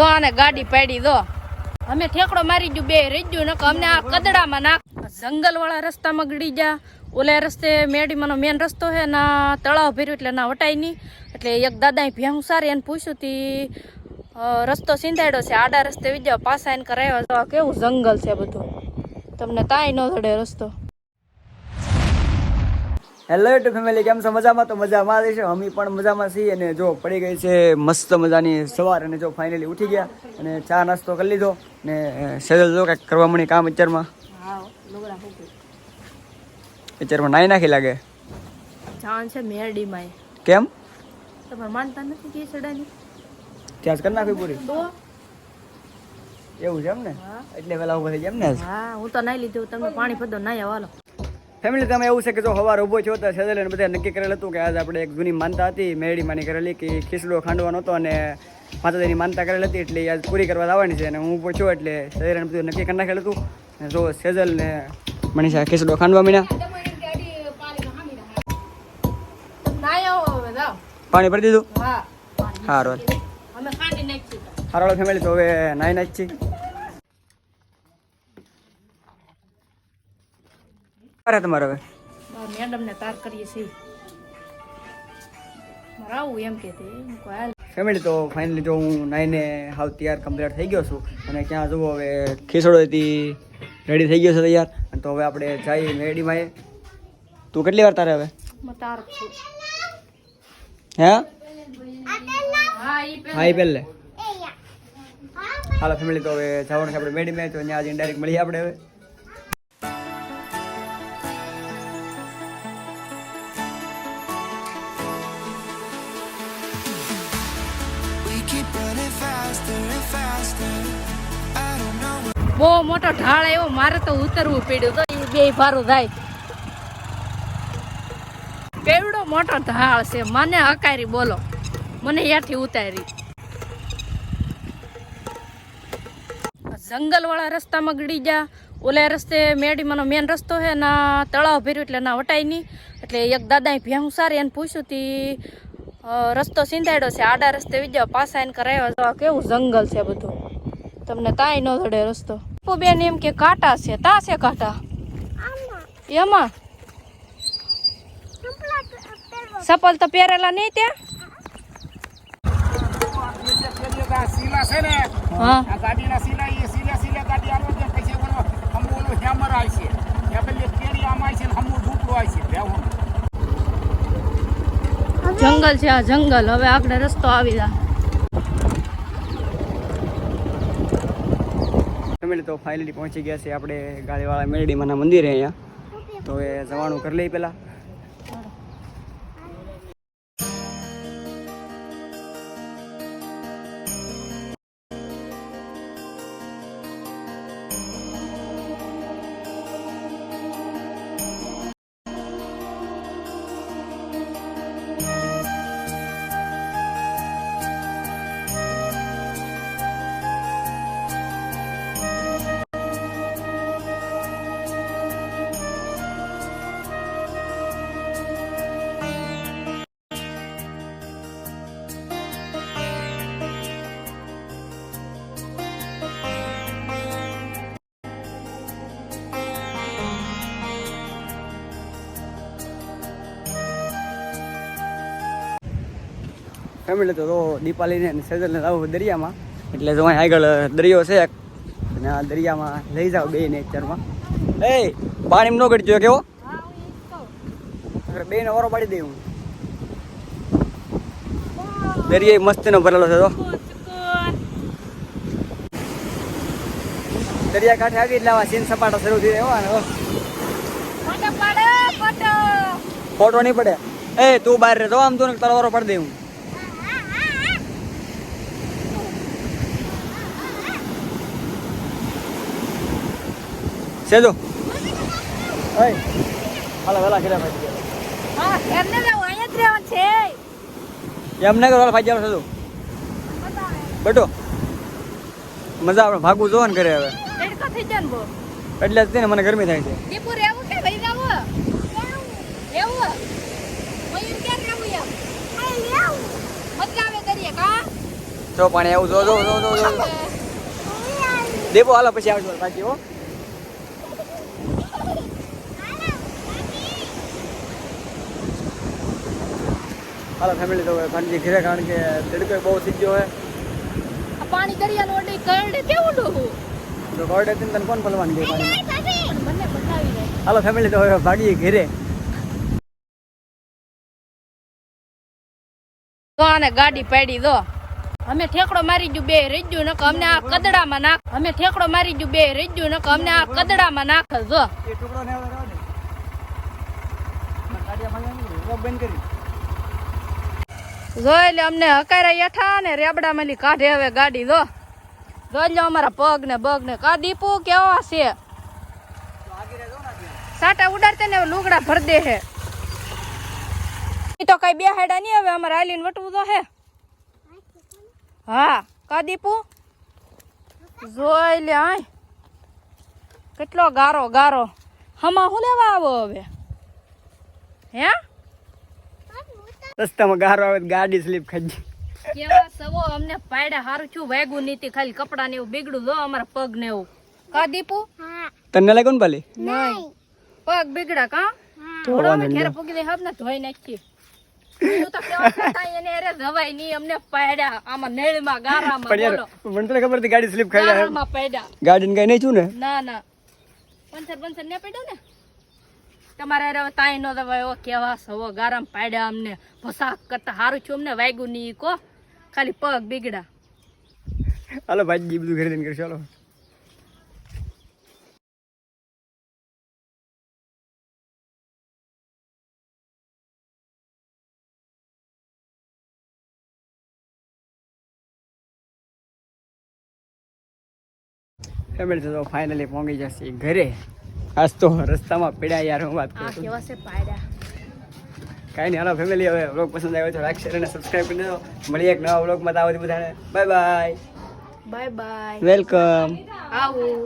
તો આને ગાડી પાડી દો. અમે ઠેકડો મારી ગયું, બે રહી ગયું, નકર અમને આ કદડામાં નાખ. જંગલ વાળા રસ્તામાં ગડી જા ઓલા રસ્તે મેડીમાંનો મેન રસ્તો છે ના તળાવ ભર્યું એટલે ના વટાય નહીં. એટલે એક દાદાએ ભેહું સારી એને પૂછ્યું તી રસ્તો સિંધાડ્યો છે, આડા રસ્તે વિજાવ પાસા એને કરાવ્યો કેવું જંગલ છે બધું? તમને તાય ન થડે રસ્તો. હેલો ટુ ફેમિલી કેમ છો? મજામાં? તો મજામાં જ છે અમે પણ મજામાં છીએ અને જો પડી ગઈ છે મસ્ત મજાની સવાર અને જો ફાઇનલી ઉઠી ગયા અને ચા નાસ્તો કરી લીધો ને સેજલ જો કંઈક કરવા મળી કામ અત્યારમાં? અત્યારમાં નાઈ નાખી લાગે? જાણ છે મેરડીમાં કેમ? તમારે માનતા નથી કે સડાની ત્યાં કરી નાખી પૂરી? એવું છે એમ ને એટલે પેલા ઊભા થઈ ગયા એમ ને હા હું તો નાઈ લીધું તમે પાણી પદો નાઈ આવાલો ફેમિલી તમે એવું છે કે જો સવાર ઊભો છો તો સેજલ અને બધા નક્કી કરેલ હતું કે આજે આપણે એક જૂની માનતા હતી મેળી માની કરેલી કે ખીસડો ખાંડવાનો હતો અને માતાજીની માનતા કરેલ હતી એટલે આજ પૂરી કરવા આવવાની છે અને હું ઊભો છું એટલે સેજલ અને બધું નક્કી કરી નાખેલું હતું. અને જો સેજલ ને મનીષા ખીસડો ખાંડવા મીના. પાણી ભરી દીધું? હા સારું હારો. ફેમિલી તો હવે નાઈ નાખ અરે તમારે હવે. મેડમ ને તાર કરીએ છીએ. મારે એમ કે ફેમિલી તો ફાઇનલી જો હું નાઈને હાવ તૈયાર કમ્પ્લીટ થઈ ગયો છું અને ક્યાં જુઓ હવે? ખીસડો હતી રેડી થઈ ગયો છે તૈયાર. અને તો હવે આપણે જઈએ મેડીમાં એ તું કેટલી વાર તારે હવે? તાર હે? હા એ પહેલે. હાલો ફેમિલી તો હવે જવાનું છે આપણે મેડીમાં તો ત્યાં આજે ડાયરેક્ટ મળીએ આપણે હવે. બહુ મોટો ઢાળ આવ્યો, મારે તો ઉતરવું પડ્યું, તો એ બે ભારું થાય. કેવડો મોટો ઢાળ છે, મને હકારી બોલો. મને યાથી ઉતારી. જંગલ વાળા રસ્તામાં ગળી જા ઓલા રસ્તે મેડીમાંનો મેન રસ્તો છે, ના તળાવ ભર્યું એટલે ના વટાય નહીં. એટલે એક દાદાએ ભેહું સારી એને પૂછ્યું તી રસ્તો સિંધાડ્યો છે, આડા રસ્તે વિજાવ પાસા એને કરાવ્યો તો કેવું જંગલ છે બધું? તમને તાય ન થડે રસ્તો. બેન એમ કે કાંટા છે, તા છે કાંટા એમાં? સપલ તો પહેરેલા નહીં ત્યાં? જંગલ છે આ જંગલ, હવે આપણે રસ્તો આવી સીલા સીલા ગાડી આવો છે પછી ઓલો હમુ ઓલો હેમર આવે છે એ પેલી કેરી આમ આવે છે ને હમુ ઝૂપડું આવે છે બેવું જંગલ છે આ જંગલ હવે આપણે રસ્તો આવી જા ફેમિલી તો ફાઇનલી પહોંચી ગયા છે આપણે ગાડીવાળા મેરડીમાંના મંદિરે અહીંયા. તો એ જવાનું કરી લઈએ પહેલાં. ફેમિલી તો દીપાલીને અને સેજલને લાવું દરિયામાં. એટલે જો અહીં આગળ દરિયો છે અને આ દરિયામાં લઈ જાઓ બે ને ચારમાં એ પાણી ન ગળજો કેવો? બે ને ઓરો પાડી દઈ હું. મસ્ત નો ભરેલો છે તો દરિયા કાંઠે આવી એટલે આવા સીન સપાટો શરૂ થઈ રહ્યો ફોટો નહીં પડે. એ તું બહાર રહે. તો આમ તું તારો પડી પાડી દઈ હું. સેજો. ઓય હાલો વેલા ખેલા ભાઈ હા ઘરને જાવ અહીંયા જ રહેવાનું છે. એમ ના કરો ભાઈ જાવ સેજો. બેટો મજા આપણે ભાગવું જોવા ને કરે હવે. એટલે જ તે ને મને ગરમી થાય છે. દીપુ રહેવું કે ભાઈ જાવું એવું મયુર ક્યાં રહેવું એમ? મજા આવે કરીએ કા? જો પાણી આવું જો જો જો જો હાલો પછી આવજો બાકી હો. હાલો ફેમિલી તો ભાણજી ઘરે કારણ કે તડકો બહુ થઈ ગયો હે પાણી દરિયાનું ઓડી કરડે કેવું ડોહું તો ગોડે તને કોણ પલવાન ગઈ પાણી? મને બતાવી દે. હાલો ફેમિલી તો હવે ભાગીએ ઘરે. તો આને ગાડી પાડી દો. અમે ઠેકડો મારી ગયું બે રીજ્યું નક અમને આ કદડામાં નાખ. અમે ઠેકડો મારી ગયું બે રીજ્યું નક અમને આ કદડામાં નાખ. જો. એ ટુકડો ને બંધ કરી. જો એટલે અમને હકારા યઠા ને રેબડા મલી કાઢે હવે ગાડી, જો. જો અમારા પગ ને બગ ને. કા દીપુ, કેવા છે? સાટા ઉડાડતે ને લુગડા ભર દે હે. ઈ તો કઈ બે હેડા નહીં હવે, અમારે આલીને વટવું તો હે. હા, કા દીપુ? જોઈ લે, આય. કેટલો ગારો ગારો. હમા હું લેવા આવો હવે? હે? રસ્તામાં ગારો આવે ગાડી સ્લીપ ખાઈ કેવા સવો અમને પાડ્યા હારું છું વાગ્યું નીતિ ખાલી કપડા ને એવું બીગડું. દો અમારા પગ ને એવું. કા દીપુ? તને લાગ્યું ને પાલી? નહીં. પગ બીગડા કા? થોડો અમે ઘેર પૂગી દે હબ ને ધોઈ નાખી હું તો કેવા કરતા એને જવાય નહીં અમને પાડ્યા આમાં નેળમાં ગારામાં પણ બોલો. યાર મને તો ખબર હતી ગાડી સ્લીપ ખાઈ ગાડી કઈ નહીં છું ને? ના ના. પંચર પંચર ને પડ્યો ને? તમારે હવે તાઈ નો દવા એવો કેવા સવો ગારામ પાડ્યા અમને. ભસાક કરતા સારું છું અમને વાગ્યું નહીં કો. ખાલી પગ બિગડા. હાલો ભાઈ બધું ઘરે કરશું, હાલો. તો ફાઇનલી પહોંચી જશે, ઘરે. આજ તો રસ્તામાં પડ્યા યાર હું વાત કરું કેવા છે પાડ્યા કાંઈ નહીં હાલો ફેમિલી હવે વ્લોગ પસંદ આવ્યો તો લાઈક શેર અને સબસ્ક્રાઇબ કરી દેજો. મળીએ એક નવા વ્લોગમાં તો આવતી બધાને. Bye bye bye bye welcome આવું.